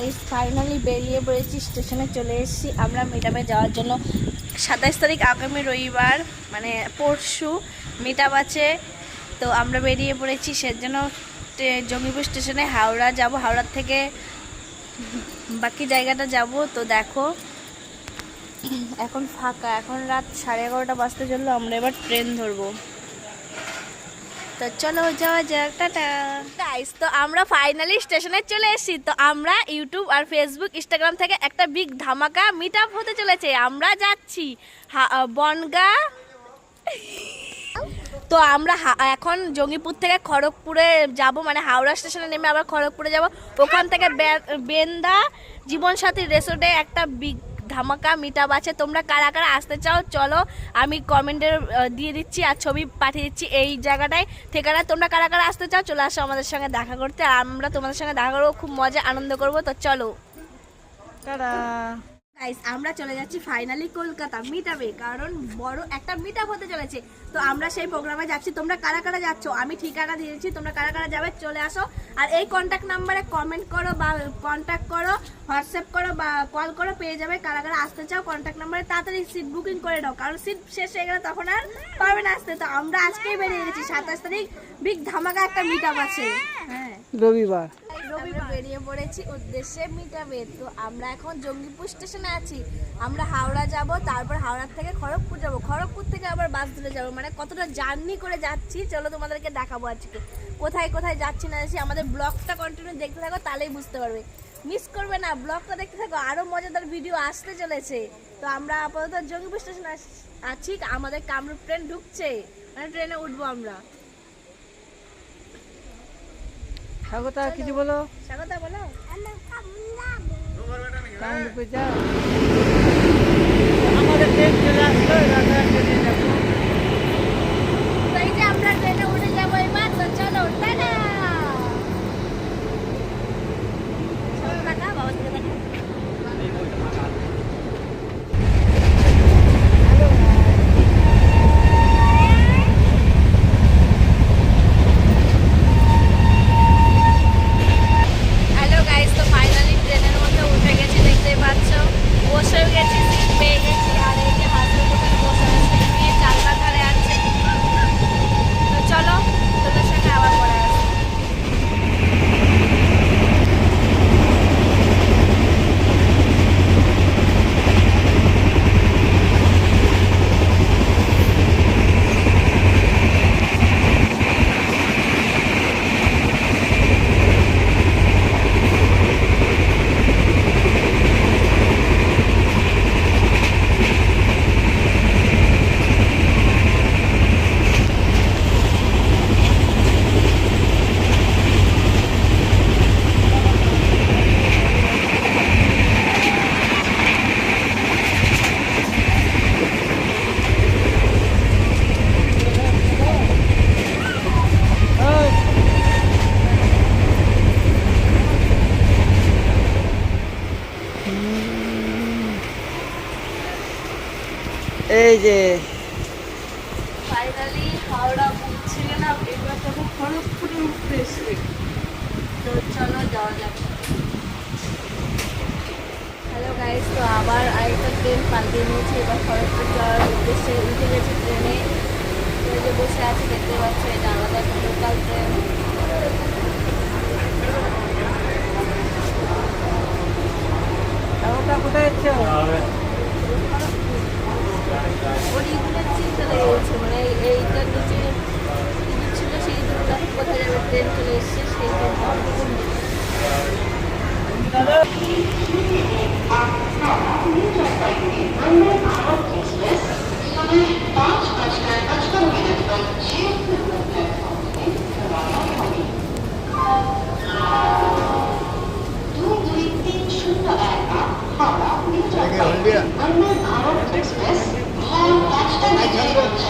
Guys finally বেরিয়ে পড়েছি স্টেশনে চলে এসেছি। আমরা মিটাপে যাওয়ার জন্য। সাতাইশ তারিখ আগামী রবিবার মানে পরশু মিটাপ আছে। তো আমরা বেরিয়ে পড়েছি, সেজন্য জঙ্গিপুর স্টেশনে হাওড়া যাব। হাওড়ার থেকে বাকি জায়গাটা যাব। তো দেখো, এখন ফাঁকা। এখন রাত সাড়ে এগারোটা বাজতে চলল। আমরা এবার ট্রেন ধরবো। তো চলো যাওয়া যাক, টাটা। গাইস তো আমরা ফাইনালি স্টেশনে চলে এসেছি। তো আমরা ইউটিউব আর ফেসবুক ইনস্টাগ্রাম থেকে একটা বিগ ধামাকা মিট আপ হতে চলেছে। আমরা যাচ্ছি বনগা। তো আমরা এখন জঙ্গিপুর থেকে খড়গপুরে যাব মানে হাওড়া স্টেশনে নেমে আবার খড়গপুরে যাব। ওখান থেকে বেন্দা জীবনসাথী রেসোর্টে একটা বিগ ধামাকা মিটাপ আছে, তোমরা কারা কারা আসতে চাও চলো, আমি কমেন্টে দিয়ে দিচ্ছি আর ছবি পাঠিয়ে দিচ্ছি এই জায়গাটায়। ঠিকানা তোমরা কারা কারা আসতে চাও চলে আসো আমাদের সঙ্গে দেখা করতে, আর আমরা তোমাদের সঙ্গে দেখা করব, খুব মজা, আনন্দ করব, তো চলো। টাটা। গাইস আমরা চলে যাচ্ছি ফাইনালি কলকাতা মিট আপে কারণ বড় একটা মিটআপ হতে চলেছে। তো আমরা সেই প্রোগ্রামে যাচ্ছি। তোমরা কারা কারা যাচ্ছ? আমি ঠিকানা দিয়েছি তোমরা কারা কারা যাবে চলে আসো। আর এই কন্ট্যাক্ট নাম্বারে কমেন্ট করো বা কন্ট্যাক্ট করো হোয়াটসঅ্যাপ করো বা কল করো, পেয়ে যাবে। কারা কারা আসতে চাও কন্ট্যাক্ট নাম্বারে তাড়াতাড়ি সিট বুকিং করে নাও। কারণ সিট শেষ হয়ে গেলে তখন আর পারবে না আসতে। তো আমরা আজকেই বেরিয়ে গেছি সাতাশ তারিখ। বিগ ধামাকা একটা মিটআপ আছে। হ্যাঁ। রবিবার। উদ্দেশ্যে মিটাবে তো আমরা এখন জঙ্গিপুর স্টেশনে আছি। আমরা হাওড়া তারপর থেকে খড়গপুর যাব। খড়গপুর থেকে আবার বাস মানে কতটা জার্নি করে যাচ্ছি, চলো তোমাদেরকে দেখাবো আজকে। কোথায় কোথায় যাচ্ছি না যাচ্ছি, আমাদের ব্লগটা কন্টিনিউ দেখতে থাকো, তাহলেই বুঝতে পারবে। মিস করবে না, ব্লগটা দেখতে থাকো। আরও মজাদার ভিডিও আসতে চলেছে। তো আমরা আপাতত জঙ্গিপুর স্টেশনে আছি। আমাদের কামরূপ ট্রেন ঢুকছে। মানে ট্রেনে উঠবো আমরা। স্বাগতা কিছু বলো? স্বাগত বলো। আমাদের ট্রেন চলে আসলো রাধারাতে নিয়ে যাব তো এই যে আমরা ট্রেনে উঠে যাব এবার তো চলো টাটা সবাই টাটা বাবা থেকে টাটা হ্যালো গাইস তো ফাইনালি ট্রেনের মধ্যে উঠে গেছি দেখতেই পাচ্ছ বসেও গেছি সিট পেয়ে গেছি আর এই যে হাসপাতালে বসে সিট নিয়ে চালকা ধারে আছে তো চলো তোদের সঙ্গে আবার পরে আসি ওই, এই যে ফাইনালি হাওড়া পৌঁছে গেলাম এবার তখন খড়গপুরে উঠতে তো চলো যাওয়া যাক হ্যালো গাইস তো আবার আরেকটা ট্রেন পাল্টে নিয়েছি এবার খড়গপুর যাওয়ার উদ্দেশ্যে উঠে গেছি ট্রেনে যে বসে আছি দেখতে পাচ্ছ এটা আমাদের লোকাল ট্রেন কোথায় যাচ্ছ? ওর ইগুলোর চিন্তা লেগে গেছে মানে এই- এইটার নিচে সেই দুটো কোথায় যাবে ট্রেন চলে এসছে সেই ট্রেন সৌদা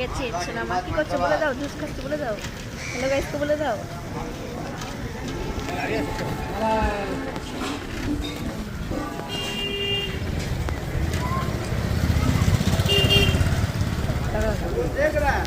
গেছি। শোনা মা করছে? বলে দাও জুস খাচ্ছে বলে দাও। হ্যালো গাইসকে বলে দাও। கேட்குறேன்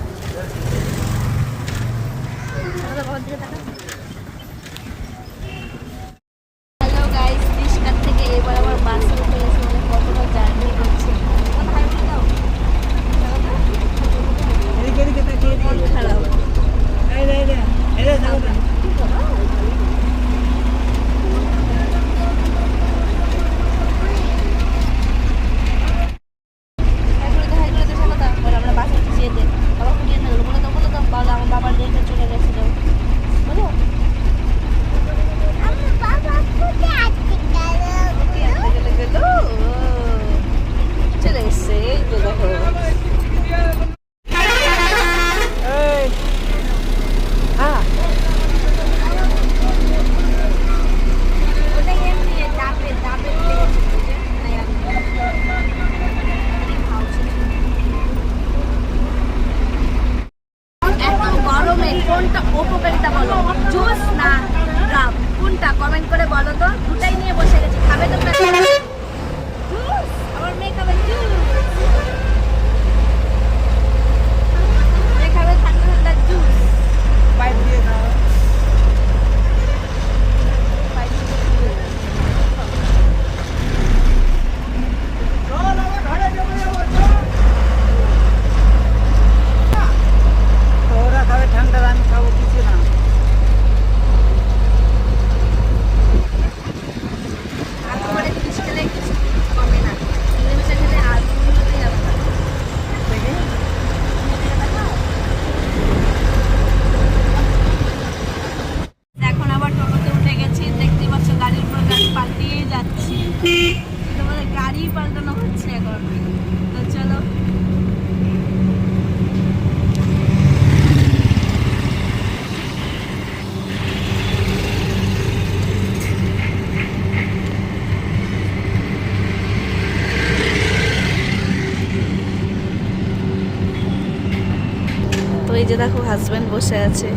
দেখো হাজব্যান্ড বসে আছে।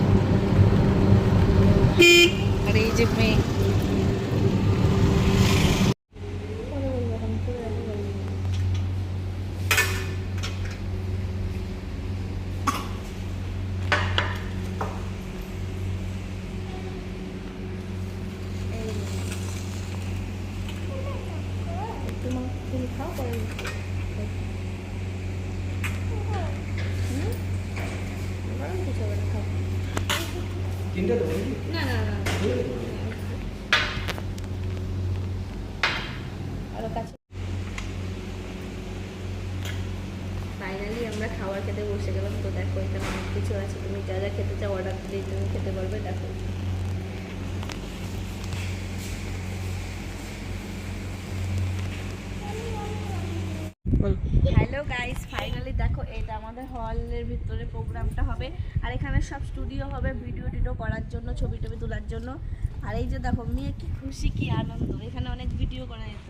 আর এই যে মেয়ে। ফাইনালি আমরা খাবার খেতে বসে গেলাম তো দেখো এখানে অনেক কিছু আছে। তুমি যা যা খেতে চাও অর্ডার দিলেই তুমি খেতে পারবে দেখো। হ্যালো গাইস ফাইনালি দেখো এটা আমাদের হলের ভিতরে প্রোগ্রামটা এখানে সব স্টুডিও হবে ভিডিও টিডিও করার জন্য ছবি টবি তোলার জন্য। আর এই যে দেখো মেয়ে কি খুশি কি আনন্দ। এখানে অনেক ভিডিও করা যেত।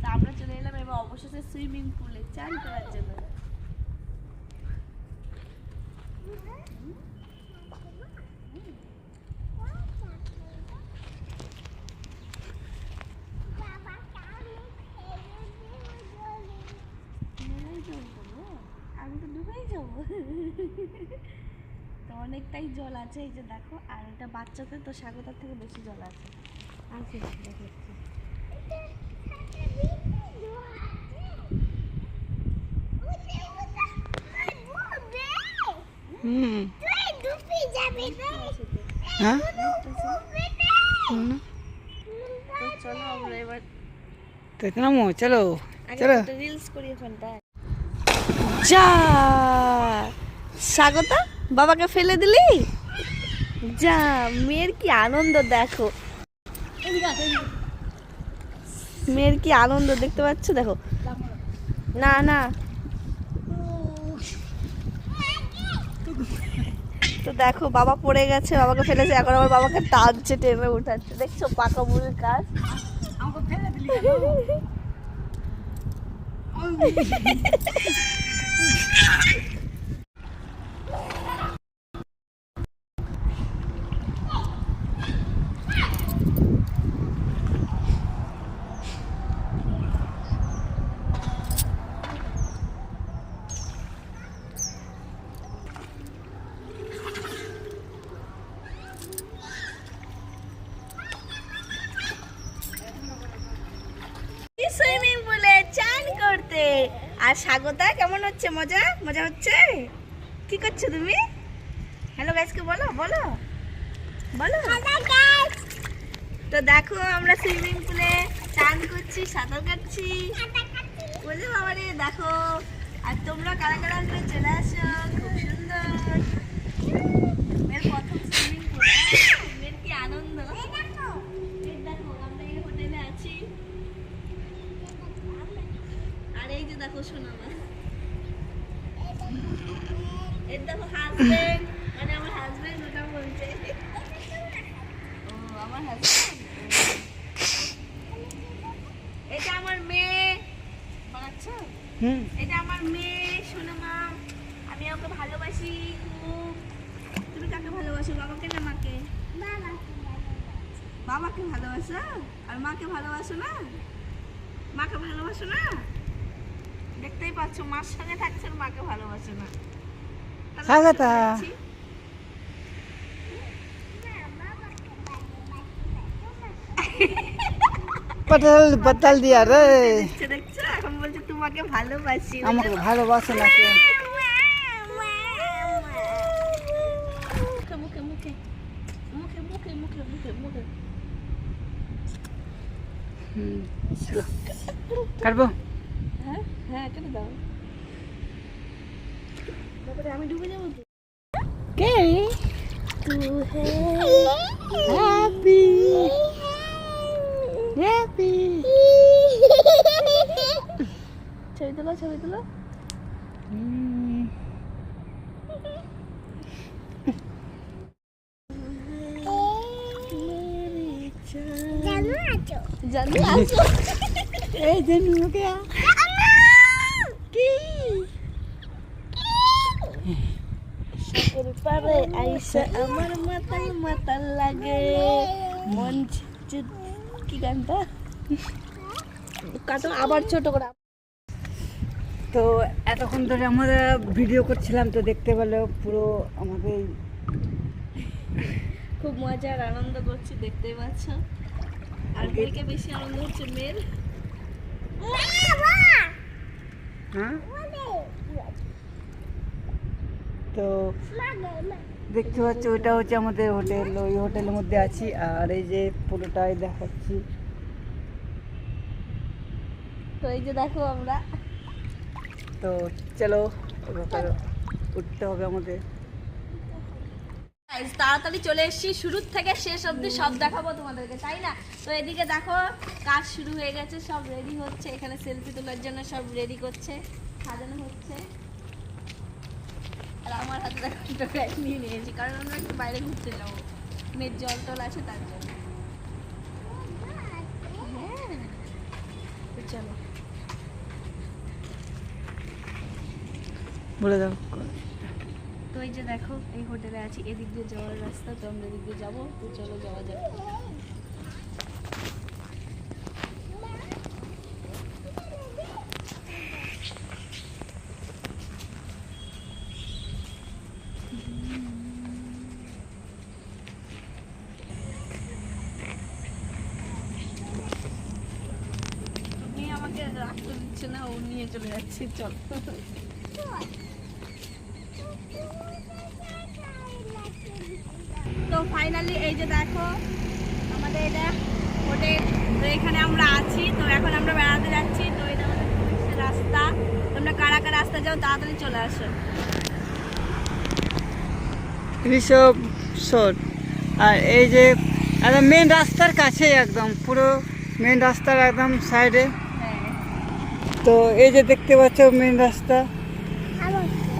তা আমরা চলে এলাম এবার অবশেষে সুইমিং পুলে চান করার জন্য। আমি তো ডুবেই যাব। তো অনেকটাই জল আছে এই যে দেখো আর এটা বাচ্চাদের তো স্বাগতার থেকে বেশি জল আছে। হুম। হ্যাঁ? চলো আমরা এবার তো নামো চলো চলো। রিলস করি যা! স্বাগতা। বাবাকে ফেলে দিলি? যা মেয়ের কি আনন্দ দেখো। মেয়ের কি আনন্দ দেখতে পাচ্ছ? দেখো। না না। তো দেখো বাবা পড়ে গেছে বাবাকে ফেলেছে এখন আবার বাবাকে টানছে টেনে উঠাচ্ছে। দেখছ পাকা বুড়ির কাজ? সুইমিং পুলে চান করতে আর স্বাগতা কেমন হচ্ছে? মজা? মজা হচ্ছে? কি করছ তুমি? হ্যালো গাইসকে বলো? বলো? বলো? তো দেখো আমরা সুইমিং পুলে চান করছি সাঁতার কাটছি বলে বাবা রে দেখো আর তোমরা কারা কারা করে চলে আসো? খুব সুন্দর। মেয়ের প্রথম সুইমিং পুল মেয়ের কি আনন্দ এই দেখো আমরা এই হোটেলে আছি আর এই যে দেখো এর দেখো হাজবেন্ড মানে আমার হাজবেন্ড ওটা বলছে। ও আমার হাজবেন্ড এটা আমার মেয়ে। বানাচ্ছো? হুম। এটা আমার মেয়ে সোনামা আমি ওকে ভালোবাসি খুব। তুমি কাকে ভালোবাসো বাবাকে না মাকে? বাবাকে ভালোবাসো? আর মাকে ভালোবাসো না? মাকে ভালোবাসো না? দেখতেই পাচ্ছো মার সঙ্গে থাকছেন মাকে ভালোবাসে না। স্বাগতা পটল বদল দিয়া রে। তোমাকে ভালোবাসি। আমাকে ভালোবাসে না দাও তারপরে আমি ডুবে যাব তো কে তু হে হ্যাপি হ্যাপি ছবি তোলো ছবি তোলো জানো আছো এই যে নুকে কি সাগর পারে আইসা আমার মাতাল মাতাল লাগে। মন কি গানটা কাটো আবার ছোট করে। তো এতক্ষণ ধরে আমরা ভিডিও করছিলাম তো দেখতে পেল পুরো আমাদের খুব মজার আনন্দ করছি দেখতে পাচ্ছ। আর মেয়েকে বেশি আনন্দ হচ্ছে মেয়ের। হ্যাঁ? তো দেখতে পাচ্ছি ওইটা হচ্ছে আমাদের হোটেল ওই হোটেলের মধ্যে আছি। আর এই যে পুরোটাই দেখাচ্ছি। তো এই যে দেখো আমরা। তো চলো উঠতে হবে আমাদের। তাড়াতাড়ি চলে এসেছি। শুরুর থেকে শেষ অবধি সব দেখাবো তোমাদেরকে, তাই না? তো এদিকে দেখো, কাজ শুরু হয়ে গেছে, সব রেডি হচ্ছে। এখানে সেলফি তোলার জন্য সব রেডি করছে, সাজানো হচ্ছে। আর আমার হাতে দেখো ব্যাগ নিয়ে নিয়েছি, কারণ আমরা একটু বাইরে ঘুরতে যাব। মেয়ের জল টল আছে তার জন্য। হ্যাঁ চলো। বলে দাও। এই যে দেখো, এই হোটেলে আছি। এদিক দিয়ে যাওয়ার রাস্তা, তো আমরা এদিক দিয়ে যাব। তো চলো যাওয়া যাক। আমাকে রাখতে দিচ্ছে না, ও নিয়ে চলে যাচ্ছে, চল তো ফাইনালি এই যে দেখো আমাদের এটা হোটেল তো এখানে আমরা আছি তো এখন আমরা বেড়াতে যাচ্ছি তো এটা আমাদের রাস্তা। তোমরা কারা কারা রাস্তা যাও তাড়াতাড়ি চলে আসো। ঋষভ শোট আর এই যে একদম মেন রাস্তার কাছে একদম পুরো মেন রাস্তার একদম সাইডে হ্যাঁ। তো এই যে দেখতে পাচ্ছ মেন রাস্তা।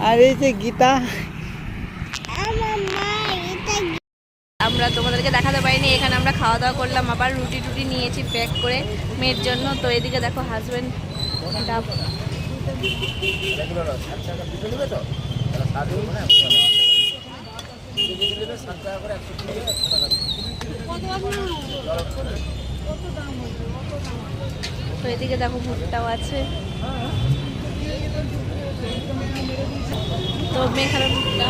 আর এই যে গীতা আমরা তোমাদেরকে দেখাতে পারিনি, এখানে আমরা খাওয়া দাওয়া করলাম, আবার রুটি টুটি নিয়েছি প্যাক করে মেয়ের জন্য। তো এদিকে দেখো হাজব্যান্ড তো এদিকে দেখো ভুট্টাও আছে। তো ভুট্টা।